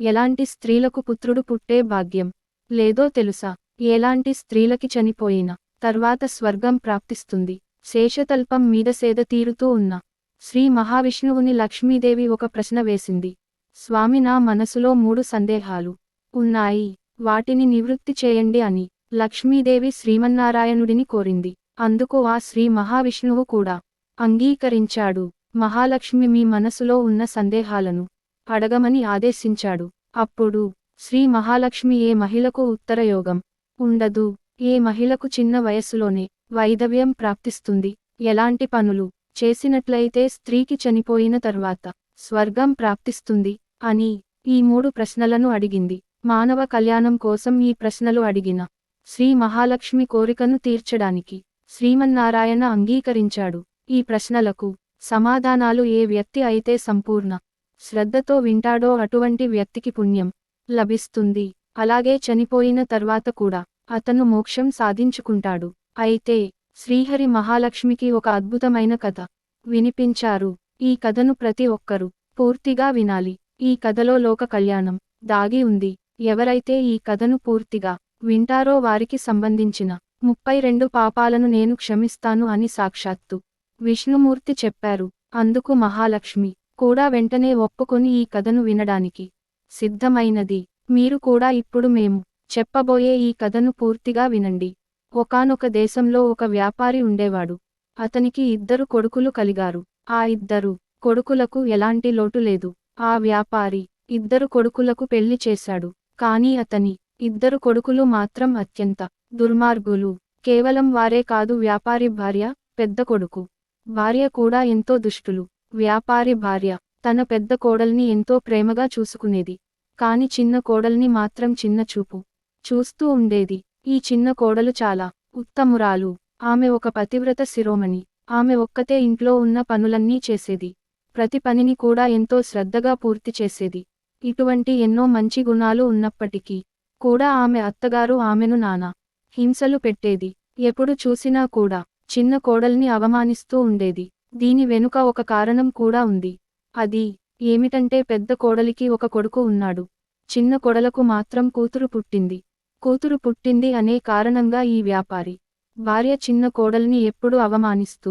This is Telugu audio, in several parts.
ఎలాంటి స్త్రీలకు పుత్రుడు పుట్టే భాగ్యం? లేదో తెలుసా? ఎలాంటి స్త్రీలకి చనిపోయిన తర్వాత స్వర్గం ప్రాప్తిస్తుంది. శేషతల్పం మీద సేద తీరుతూ ఉన్న శ్రీ మహావిష్ణువుని లక్ష్మీదేవి ఒక ప్రశ్న వేసింది. స్వామి నా మనసులో మూడు సందేహాలు ఉన్నాయి. వాటిని నివృత్తి చేయండి అని లక్ష్మీదేవి శ్రీమన్నారాయణుడిని కోరింది. అందుకు ఆ శ్రీ మహావిష్ణువు కూడా అంగీకరించాడు. మహాలక్ష్మి మీ మనసులో ఉన్న సందేహాలను అడగమని ఆదేశించాడు. అప్పుడు శ్రీ మహాలక్ష్మి ఏ మహిళకు ఉత్తరయోగం? ఉండదు. ఏ మహిళకు చిన్న వయస్సులోనే వైదవ్యం ప్రాప్తిస్తుంది. ఎలాంటి పనులు చేసినట్లయితే స్త్రీకి చనిపోయిన తర్వాత స్వర్గం ప్రాప్తిస్తుంది అని ఈ మూడు ప్రశ్నలను అడిగింది. మానవ కళ్యాణం కోసం ఈ ప్రశ్నలు అడిగిన శ్రీ మహాలక్ష్మి కోరికను తీర్చడానికి శ్రీమన్నారాయణ అంగీకరించాడు. ఈ ప్రశ్నలకు సమాధానాలు ఏ వ్యక్తి అయితే సంపూర్ణ శ్రద్ధతో వింటాడో అటువంటి వ్యక్తికి పుణ్యం లభిస్తుంది. అలాగే చనిపోయిన తర్వాత కూడా అతను మోక్షం సాధించుకుంటాడు. అయితే శ్రీహరి మహాలక్ష్మికి ఒక అద్భుతమైన కథ వినిపించారు. ఈ కథను ప్రతి ఒక్కరూ పూర్తిగా వినాలి. ఈ కథలో లోక కళ్యాణం దాగి ఉంది. ఎవరైతే ఈ కథను పూర్తిగా వింటారో వారికి సంబంధించిన ముప్పై రెండు పాపాలను నేను క్షమిస్తాను అని సాక్షాత్తు విష్ణుమూర్తి చెప్పారు. అందుకు మహాలక్ష్మి కూడా వెంటనే ఒప్పుకొని ఈ కథను వినడానికి సిద్ధమైనది. మీరు కూడా ఇప్పుడు మేము చెప్పబోయే ఈ కథను పూర్తిగా వినండి. ఒకానొక దేశంలో ఒక వ్యాపారి ఉండేవాడు. అతనికి ఇద్దరు కొడుకులు కలిగారు. ఆ ఇద్దరు కొడుకులకు ఎలాంటి లోటు లేదు. ఆ వ్యాపారి ఇద్దరు కొడుకులకు పెళ్ళి చేశాడు. కాని అతని ఇద్దరు కొడుకులు మాత్రం అత్యంత దుర్మార్గులు. కేవలం వారే కాదు వ్యాపారి భార్య పెద్ద కొడుకు. భార్య కూడా ఎంతో దుష్టులు. వ్యాపారి భార్య. తన పెద్ద కోడల్ని ఎంతో ప్రేమగా చూసుకునేది. కాని చిన్న కోడల్ని మాత్రం చిన్న చూపు. చూస్తూ ఉండేది. ఈ చిన్న కోడలు చాలా ఉత్తమురాలు. ఆమె ఒక పతివ్రత శిరోమణి. ఆమె ఒక్కతే ఇంట్లో ఉన్న పనులన్నీ చేసేది. ప్రతి పనిని కూడా ఎంతో శ్రద్ధగా పూర్తి చేసేది. ఇటువంటి ఎన్నో మంచి గుణాలు ఉన్నప్పటికీ కూడా ఆమె అత్తగారు ఆమెను నానా హింసలు పెట్టేది. ఎప్పుడు చూసినా కూడా చిన్న కోడల్ని అవమానిస్తూ ఉండేది. దీని వెనుక ఒక కారణం కూడా ఉంది. అది ఏమిటంటే పెద్ద కోడలికి ఒక కొడుకు ఉన్నాడు. చిన్న కొడలకు మాత్రం కూతురు పుట్టింది. కూతురు పుట్టింది అనే కారణంగా ఈ వ్యాపారి భార్య చిన్న కోడల్ని ఎప్పుడూ అవమానిస్తూ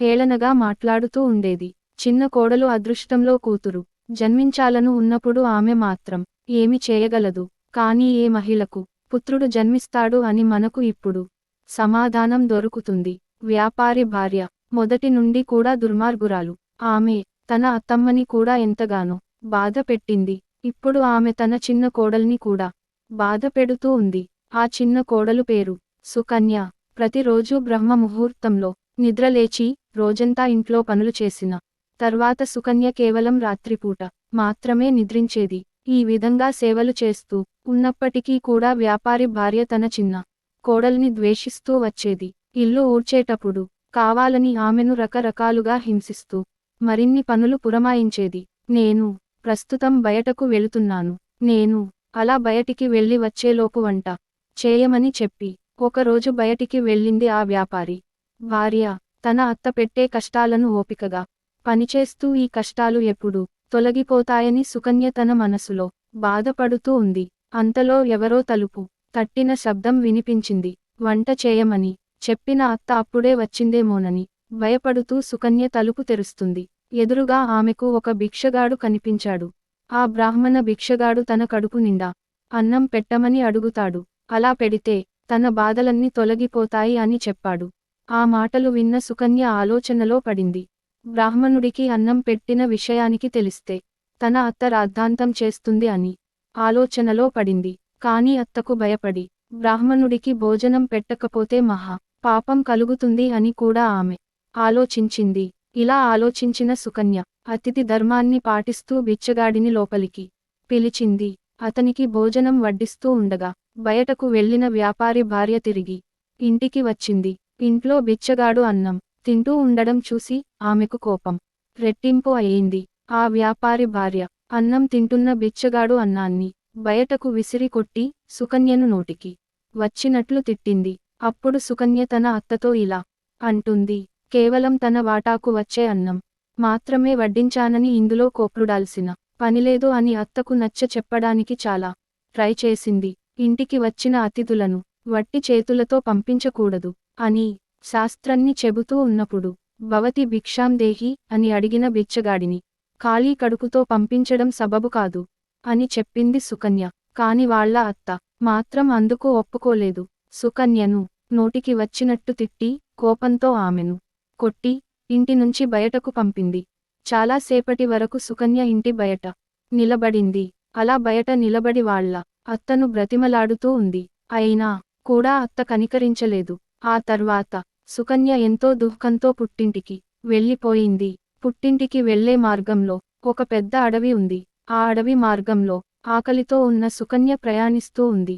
హేళనగా మాట్లాడుతూ ఉండేది. చిన్న కోడలు అదృష్టంలో కూతురు. జన్మించాలను ఉన్నప్పుడు ఆమె మాత్రం ఏమి చేయగలదు. కానీ ఏ మహిళకు పుత్రుడు జన్మిస్తాడు అని మనకు ఇప్పుడు సమాధానం దొరుకుతుంది. వ్యాపారి భార్య మొదటి నుండి కూడా దుర్మార్గురాలు. ఆమె తన అత్తమ్మని కూడా ఎంతగానో బాధ పెట్టింది ఇప్పుడు ఆమె తన చిన్న కోడల్ని కూడా బాధ పెడుతూ ఉంది. ఆ చిన్న కోడలు పేరు సుకన్య. ప్రతిరోజు బ్రహ్మ ముహూర్తంలో నిద్రలేచి రోజంతా ఇంట్లో పనులు చేసిన తర్వాత సుకన్య కేవలం రాత్రిపూట మాత్రమే నిద్రించేది. ఈ విధంగా సేవలు చేస్తూ ఉన్నప్పటికీ కూడా వ్యాపారి భార్య తన చిన్న కోడల్ని ద్వేషిస్తూ వచ్చేది. ఇల్లు ఊడ్చేటప్పుడు కావాలని ఆమెను రకరకాలుగా హింసిస్తూ మరిన్ని పనులు పురమాయించేది. నేను ప్రస్తుతం బయటకు వెళుతున్నాను. నేను అలా బయటికి వెళ్ళి వచ్చేలోపు వంట చేయమని చెప్పి ఒకరోజు బయటికి వెళ్ళింది ఆ వ్యాపారి. భార్య తన అత్త పెట్టే కష్టాలను ఓపికగా పనిచేస్తూ ఈ కష్టాలు ఎప్పుడు తొలగిపోతాయని సుకన్య తన మనసులో బాధపడుతూ ఉంది. అంతలో ఎవరో తలుపు తట్టిన శబ్దం వినిపించింది. వంట చేయమని చెప్పిన అత్త అప్పుడే వచ్చిందేమోనని భయపడుతూ సుకన్య తలుపు తెరుస్తుంది. ఎదురుగా ఆమెకు ఒక భిక్షగాడు కనిపించాడు. ఆ బ్రాహ్మణ భిక్షగాడు తన కడుపు నిండా అన్నం పెట్టమని అడుగుతాడు. అలా పెడితే తన బాధలన్నీ తొలగిపోతాయి అని చెప్పాడు. ఆ మాటలు విన్న సుకన్య ఆలోచనలో పడింది. బ్రాహ్మణుడికి అన్నం పెట్టిన విషయానికి తెలిస్తే తన అత్త రాద్ధాంతం చేస్తుంది అని ఆలోచనలో పడింది. కాని అత్తకు భయపడి బ్రాహ్మణుడికి భోజనం పెట్టకపోతే మహా పాపం కలుగుతుంది అని కూడా ఆమె ఆలోచించింది. ఇలా ఆలోచించిన సుకన్య అతిథి ధర్మాన్ని పాటిస్తూ బిచ్చగాడిని లోపలికి పిలిచింది. అతనికి భోజనం వడ్డిస్తూ ఉండగా బయటకు వెళ్ళిన వ్యాపారి భార్య తిరిగి ఇంటికి వచ్చింది. ఇంట్లో బిచ్చగాడు అన్నం తింటూ ఉండడం చూసి ఆమెకు కోపం రెట్టింపు అయింది. ఆ వ్యాపారి భార్య అన్నం తింటున్న బిచ్చగాడు అన్నాన్ని బయటకు విసిరి కొట్టి సుకన్యను నోటికి వచ్చినట్లు తిట్టింది. అప్పుడు సుకన్య తన అత్తతో ఇలా అంటుంది కేవలం తన వాటాకు వచ్చే అన్నం మాత్రమే వడ్డించానని ఇందులో కోప్రుడాల్సిన పనిలేదు అని అత్తకు నచ్చ చెప్పడానికి చాలా ట్రై చేసింది. ఇంటికి వచ్చిన అతిథులను వట్టి చేతులతో పంపించకూడదు అని శాస్త్రాన్ని చెబుతూ ఉన్నప్పుడు భవతి భిక్షాం దేహి అని అడిగిన బిచ్చగాడిని ఖాళీ కడుపుతో పంపించడం సబబు కాదు అని చెప్పింది సుకన్య. కాని వాళ్ళ అత్త మాత్రం అందుకు ఒప్పుకోలేదు. సుకన్యను నోటికి వచ్చినట్టు తిట్టి కోపంతో ఆమెను కొట్టి ఇంటి నుంచి బయటకు పంపింది. చాలాసేపటి వరకు సుకన్య ఇంటి బయట నిలబడింది. అలా బయట నిలబడి వాళ్ళ అత్తను బ్రతిమలాడుతూ ఉంది. అయినా కూడా అత్త కనికరించలేదు. ఆ తర్వాత సుకన్య ఎంతో దుఃఖంతో పుట్టింటికి వెళ్ళిపోయింది. పుట్టింటికి వెళ్ళే మార్గంలో ఒక పెద్ద అడవి ఉంది. ఆ అడవి మార్గంలో ఆకలితో ఉన్న సుకన్య ప్రయాణిస్తూ ఉంది.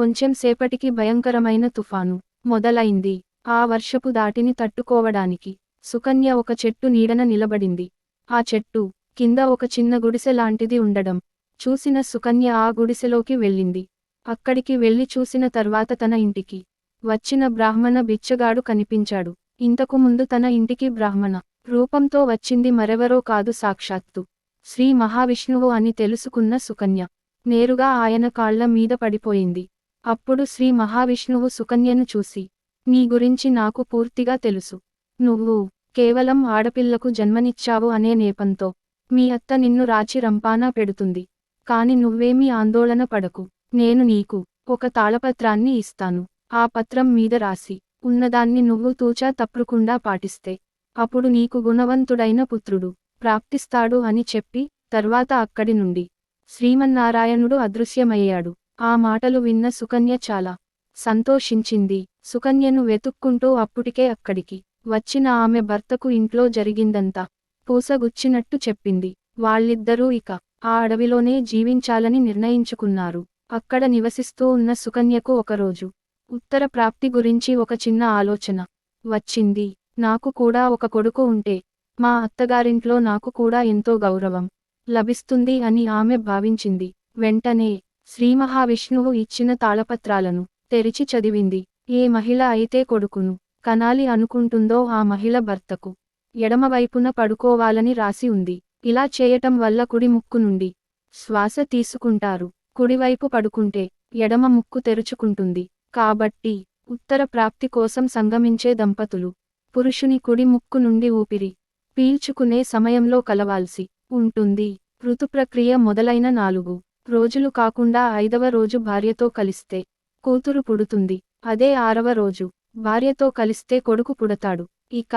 కొంచెం సేపటికి భయంకరమైన తుఫాను మొదలైంది. ఆ వర్షపు దాటిని తట్టుకోవడానికి సుకన్య ఒక చెట్టు నీడన నిలబడింది. ఆ చెట్టు కింద ఒక చిన్న గుడిసె లాంటిది ఉండడం చూసిన సుకన్య ఆ గుడిసెలోకి వెళ్ళింది. అక్కడికి వెళ్ళి చూసిన తర్వాత తన ఇంటికి వచ్చిన బ్రాహ్మణ బిచ్చగాడు కనిపించాడు. ఇంతకు ముందు తన ఇంటికి బ్రాహ్మణ రూపంతో వచ్చింది మరెవరో కాదు సాక్షాత్తు శ్రీ మహావిష్ణువు అని తెలుసుకున్న సుకన్య నేరుగా ఆయన కాళ్ళ మీద పడిపోయింది. అప్పుడు శ్రీ మహావిష్ణువు సుకన్యను చూసి నీ గురించి నాకు పూర్తిగా తెలుసు. నువ్వు కేవలం ఆడపిల్లకు జన్మనిచ్చావు అనే నేపంతో మీ అత్త నిన్ను రాచి రంపానా పెడుతుంది. కాని నువ్వేమీ ఆందోళన పడకు. నేను నీకు ఒక తాళపత్రాన్ని ఇస్తాను. ఆ పత్రం మీద రాసి ఉన్నదాన్ని నువ్వు తూచా తప్పుకుండా పాటిస్తే అప్పుడు నీకు గుణవంతుడైన పుత్రుడు ప్రాప్తిస్తాడు అని చెప్పి తర్వాత అక్కడి నుండి శ్రీమన్నారాయణుడు అదృశ్యమయ్యాడు. ఆ మాటలు విన్న సుకన్య చాలా సంతోషించింది. సుకన్యను వెతుక్కుంటూ అప్పుటికే అక్కడికి వచ్చిన ఆమె భర్తకు ఇంట్లో జరిగిందంతా పూసగుచ్చినట్టు చెప్పింది. వాళ్ళిద్దరూ ఇక ఆ అడవిలోనే జీవించాలని నిర్ణయించుకున్నారు. అక్కడ నివసిస్తూ ఉన్న సుకన్యకు ఒకరోజు ఉత్తర ప్రాప్తి గురించి ఒక చిన్న ఆలోచన వచ్చింది. నాకు కూడా ఒక కొడుకు ఉంటే మా అత్తగారింట్లో నాకు కూడా ఎంతో గౌరవం లభిస్తుంది అని ఆమె భావించింది. వెంటనే శ్రీమహావిష్ణువు ఇచ్చిన తాళపత్రాలను తెరిచి చదివింది. ఏ మహిళ అయితే కొడుకును కనాలి అనుకుంటుందో ఆ మహిళ భర్తకు ఎడమవైపున పడుకోవాలని రాసి ఉంది. ఇలా చేయటం వల్ల కుడి ముక్కు నుండి శ్వాస తీసుకుంటారు. కుడివైపు పడుకుంటే ఎడమ ముక్కు తెరుచుకుంటుంది. కాబట్టి ఉత్తర ప్రాప్తి కోసం సంగమించే దంపతులు పురుషుని కుడి ముక్కు నుండి ఊపిరి పీల్చుకునే సమయంలో కలవాల్సి ఉంటుంది. ఋతుప్రక్రియ మొదలైన నాలుగు రోజులు కాకుండా ఐదవ రోజు భార్యతో కలిస్తే కూతురు పుడుతుంది. అదే ఆరవ రోజు భార్యతో కలిస్తే కొడుకు పుడతాడు. ఇక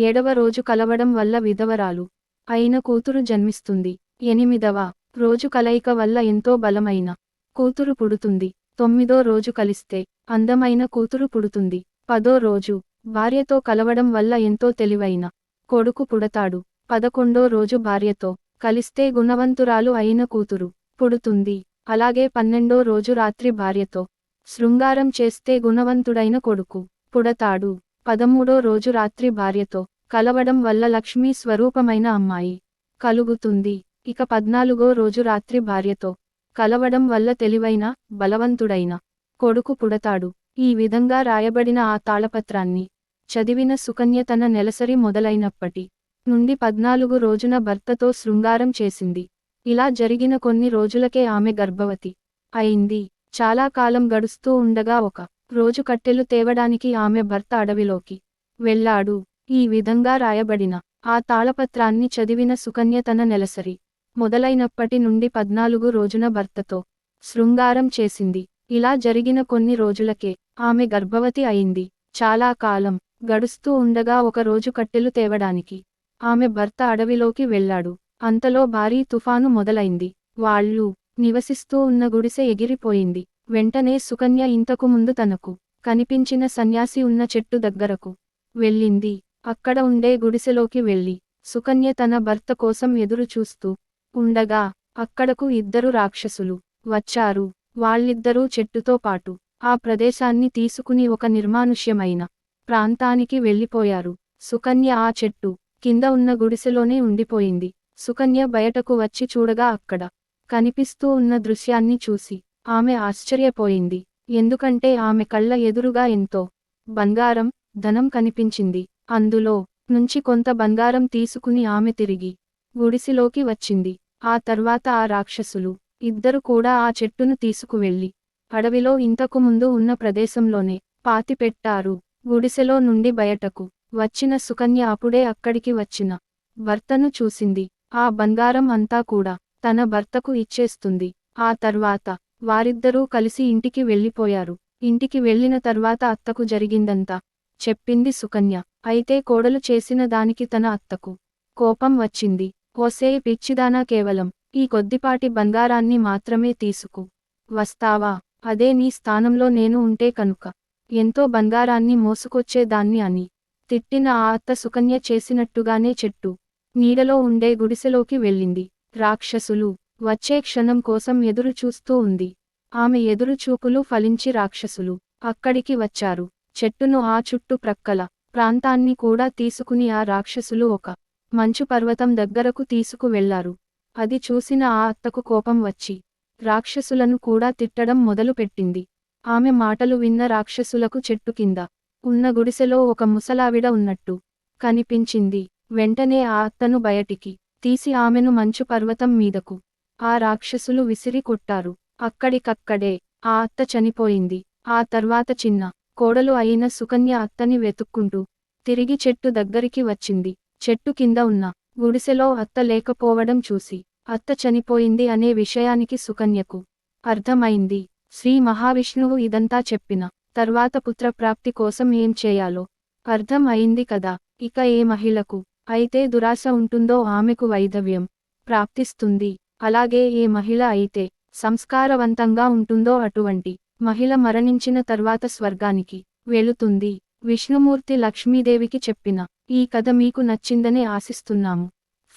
ఏడవ రోజు కలవడం వల్ల విధవరాలు అయిన కూతురు జన్మిస్తుంది. ఎనిమిదవ రోజు కలయిక వల్ల ఎంతో బలమైన కూతురు పుడుతుంది. తొమ్మిదో రోజు కలిస్తే అందమైన కూతురు పుడుతుంది. పదో రోజు భార్యతో కలవడం వల్ల ఎంతో తెలివైన కొడుకు పుడతాడు. పదకొండో రోజు భార్యతో కలిస్తే గుణవంతురాలు అయిన కూతురు పుడుతుంది. అలాగే పన్నెండో రోజు రాత్రి భార్యతో శృంగారం చేస్తే గుణవంతుడైన కొడుకు పుడతాడు. పదమూడో రోజు రాత్రి భార్యతో కలవడం వల్ల లక్ష్మీ స్వరూపమైన అమ్మాయి కలుగుతుంది. ఇక పద్నాలుగో రోజు రాత్రి భార్యతో కలవడం వల్ల తెలివైన బలవంతుడైన కొడుకు పుడతాడు. ఈ విధంగా రాయబడిన ఆ తాళపత్రాన్ని చదివిన సుకన్య తన నెలసరి మొదలైనప్పటి నుండి పద్నాలుగు రోజున భర్తతో శృంగారం చేసింది. ఇలా జరిగిన కొన్ని రోజులకే ఆమె గర్భవతి అయింది. చాలా కాలం గడుస్తూ ఉండగా ఒక రోజు కట్టెలు తేవడానికి ఆమె భర్త అడవిలోకి వెళ్ళాడు. ఈ విధంగా రాయబడిన ఆ తాళపత్రాన్ని చదివిన సుకన్య తన నెలసరి మొదలైనప్పటి నుండి పద్నాలుగు రోజున భర్తతో శృంగారం చేసింది. ఇలా జరిగిన కొన్ని రోజులకే ఆమె గర్భవతి అయింది. చాలా కాలం గడుస్తూ ఉండగా ఒక రోజు కట్టెలు తేవడానికి ఆమె భర్త అడవిలోకి వెళ్ళాడు. అంతలో భారీ తుఫాను మొదలైంది. వాళ్ళు నివసిస్తూ ఉన్న గుడిసె ఎగిరిపోయింది. వెంటనే సుకన్య ఇంతకు ముందు తనకు కనిపించిన సన్యాసి ఉన్న చెట్టు దగ్గరకు వెళ్ళింది. అక్కడ ఉండే గుడిసెలోకి వెళ్ళి సుకన్య తన భర్త కోసం ఎదురు చూస్తూ ఉండగా అక్కడకు ఇద్దరు రాక్షసులు వచ్చారు. వాళ్ళిద్దరూ చెట్టుతో పాటు ఆ ప్రదేశాన్ని తీసుకుని ఒక నిర్మానుష్యమైన ప్రాంతానికి వెళ్ళిపోయారు. సుకన్య ఆ చెట్టు కింద ఉన్న గుడిసెలోనే ఉండిపోయింది. సుకన్య బయటకు వచ్చి చూడగా అక్కడ కనిపిస్తూ ఉన్న దృశ్యాన్ని చూసి ఆమె ఆశ్చర్యపోయింది. ఎందుకంటే ఆమె కళ్ళ ఎదురుగా ఎంతో బంగారం ధనం కనిపించింది. అందులో నుంచి కొంత బంగారం తీసుకుని ఆమె తిరిగి గుడిసిలోకి వచ్చింది. ఆ తర్వాత ఆ రాక్షసులు ఇద్దరు కూడా ఆ చెట్టును తీసుకువెళ్ళి అడవిలో ఇంతకు ముందు ఉన్న ప్రదేశంలోనే పాతిపెట్టారు గుడిసెలో నుండి బయటకు వచ్చిన సుకన్య అప్పుడే అక్కడికి వచ్చిన భర్తను చూసింది. ఆ బంగారం అంతా కూడా తన భర్తకు ఇచ్చేస్తుంది. ఆ తర్వాత వారిద్దరూ కలిసి ఇంటికి వెళ్ళిపోయారు. ఇంటికి వెళ్ళిన తర్వాత అత్తకు జరిగిందంతా చెప్పింది సుకన్య. అయితే కోడలు చేసిన దానికి తన అత్తకు కోపం వచ్చింది. ఓసే పిచ్చిదానా కేవలం ఈ కొద్దిపాటి బంగారాన్ని మాత్రమే తీసుకు వస్తావా? అదే నీ స్థానంలో నేను ఉంటే కనుక ఎంతో బంగారాన్ని మోసుకొచ్చేదాన్ని అని తిట్టిన ఆ అత్త సుకన్య చేసినట్టుగానే చెట్టు నీడలో ఉండే గుడిసెలోకి వెళ్ళింది. రాక్షసులు వచ్చే క్షణం కోసం ఎదురు చూస్తూ ఉంది. ఆమె ఎదురుచూపులు ఫలించి రాక్షసులు అక్కడికి వచ్చారు. చెట్టును ఆ చుట్టు ప్రక్కల ప్రాంతాన్ని కూడా తీసుకుని ఆ రాక్షసులు ఒక మంచు పర్వతం దగ్గరకు తీసుకు వెళ్ళారు అది చూసిన ఆ అత్తకు కోపం వచ్చి రాక్షసులను కూడా తిట్టడం మొదలుపెట్టింది. ఆమె మాటలు విన్న రాక్షసులకు చెట్టు కింద ఉన్న గుడిసెలో ఒక ముసలావిడ ఉన్నట్టు కనిపించింది. వెంటనే ఆ అత్తను బయటికి తీసి ఆమెను మంచు పర్వతం మీదకు. ఆ రాక్షసులు విసిరి కొట్టారు. అక్కడికక్కడే ఆ అత్త చనిపోయింది. ఆ తర్వాత చిన్న కోడలు అయిన సుకన్య అత్తని వెతుక్కుంటూ తిరిగి చెట్టు దగ్గరికి వచ్చింది. చెట్టు కింద ఉన్న గుడిసెలో అత్త లేకపోవడం చూసి అత్త చనిపోయింది అనే విషయానికి సుకన్యకు అర్థమైంది. శ్రీ మహావిష్ణువు ఇదంతా చెప్పిన తర్వాత పుత్రప్రాప్తి కోసం ఏం చేయాలో అర్థం అయింది కదా. ఇక ఏ మహిళకు అయితే దురాశ ఉంటుందో ఆమెకు వైధవ్యం ప్రాప్తిస్తుంది. అలాగే ఏ మహిళ అయితే సంస్కారవంతంగా ఉంటుందో అటువంటి మహిళ మరణించిన తర్వాత స్వర్గానికి వెళుతుంది. విష్ణుమూర్తి లక్ష్మీదేవికి చెప్పిన ఈ కథ మీకు నచ్చిందని ఆశిస్తున్నాము.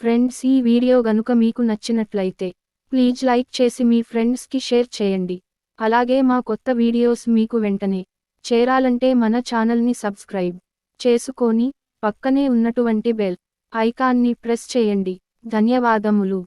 ఫ్రెండ్స్ ఈ వీడియో గనుక మీకు నచ్చినట్లయితే ప్లీజ్ లైక్ చేసి మీ ఫ్రెండ్స్కి షేర్ చేయండి. అలాగే మా కొత్త వీడియోస్ మీకు వెంటనే చేరాలంటే మన ఛానల్ని సబ్స్క్రైబ్ చేసుకొని పక్కనే ఉన్నటువంటి బెల్ ఐకాన్ని ప్రెస్ చేయండి. ధన్యవాదములు.